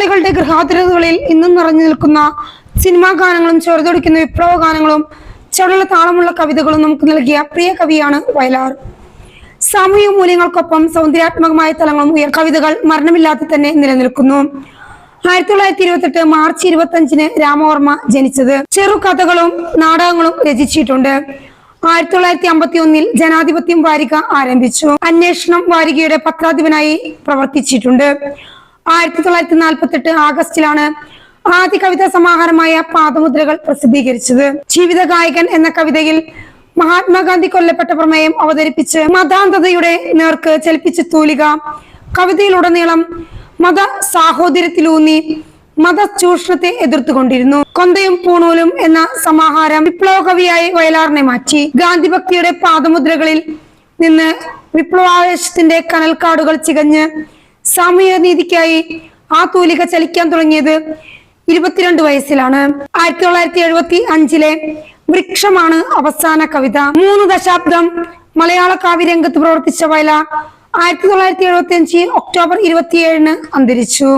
മലയാളികളുടെ ഗൃഹാതിരതകളിൽ ഇന്നും നിറഞ്ഞു നിൽക്കുന്ന സിനിമാ ഗാനങ്ങളും ചൊറുതൊടിക്കുന്ന വിപ്ലവ ഗാനങ്ങളും ചടുല താളമുള്ള കവിതകളും നമുക്ക് നൽകിയ പ്രിയ കവിയാണ് വയലാർ. സാമൂഹിക മൂല്യങ്ങൾക്കൊപ്പം സൗന്ദര്യാത്മകമായ തലങ്ങളും ഉയർ കവിതകൾ മരണമില്ലാതെ തന്നെ നിലനിൽക്കുന്നു. ആയിരത്തി തൊള്ളായിരത്തി ഇരുപത്തെട്ട് മാർച്ച് ഇരുപത്തി അഞ്ചിന് രാമവർമ്മ ജനിച്ചത്. ചെറുകഥകളും നാടകങ്ങളും രചിച്ചിട്ടുണ്ട്. ആയിരത്തി തൊള്ളായിരത്തി അമ്പത്തി ഒന്നിൽ ജനാധിപത്യം വാരിക ആരംഭിച്ചു. അന്വേഷണം വാരികയുടെ പത്രാധിപനായി പ്രവർത്തിച്ചിട്ടുണ്ട്. ആയിരത്തി തൊള്ളായിരത്തി നാൽപ്പത്തി എട്ട് ആഗസ്റ്റിലാണ് ആദ്യ കവിതാ സമാഹാരമായ പാദമുദ്രകൾ പ്രസിദ്ധീകരിച്ചത്. ജീവിത ഗായകൻ എന്ന കവിതയിൽ മഹാത്മാഗാന്ധി കൊല്ലപ്പെട്ട പ്രമേയം അവതരിപ്പിച്ച് മതാന്തതയുടെ നേർക്ക് ചലിപ്പിച്ച തൂലിക കവിതയിലുടനീളം മത സാഹോദര്യത്തിലൂന്നി മത ചൂഷണത്തെ എതിർത്തുകൊണ്ടിരുന്നു. കൊന്തയും പൂണൂലും എന്ന സമാഹാരം വിപ്ലവ കവിയായി വയലാറിനെ മാറ്റി. ഗാന്ധിഭക്തിയുടെ പാദമുദ്രകളിൽ നിന്ന് വിപ്ലവാവേശത്തിന്റെ കനൽക്കാടുകൾ ചികഞ്ഞ് സാമൂഹിക നീതിക്കായി ആ തൂലിക ചലിക്കാൻ തുടങ്ങിയത് ഇരുപത്തിരണ്ട് വയസ്സിലാണ്. ആയിരത്തി തൊള്ളായിരത്തി എഴുപത്തി അഞ്ചിലെ വൃക്ഷമാണ് അവസാന കവിത. മൂന്ന് ദശാബ്ദം മലയാള കാവ്യരംഗത്ത് പ്രവർത്തിച്ച വയല ആയിരത്തി തൊള്ളായിരത്തി എഴുപത്തി അഞ്ച് ഒക്ടോബർ ഇരുപത്തിയേഴിന് അന്തരിച്ചു.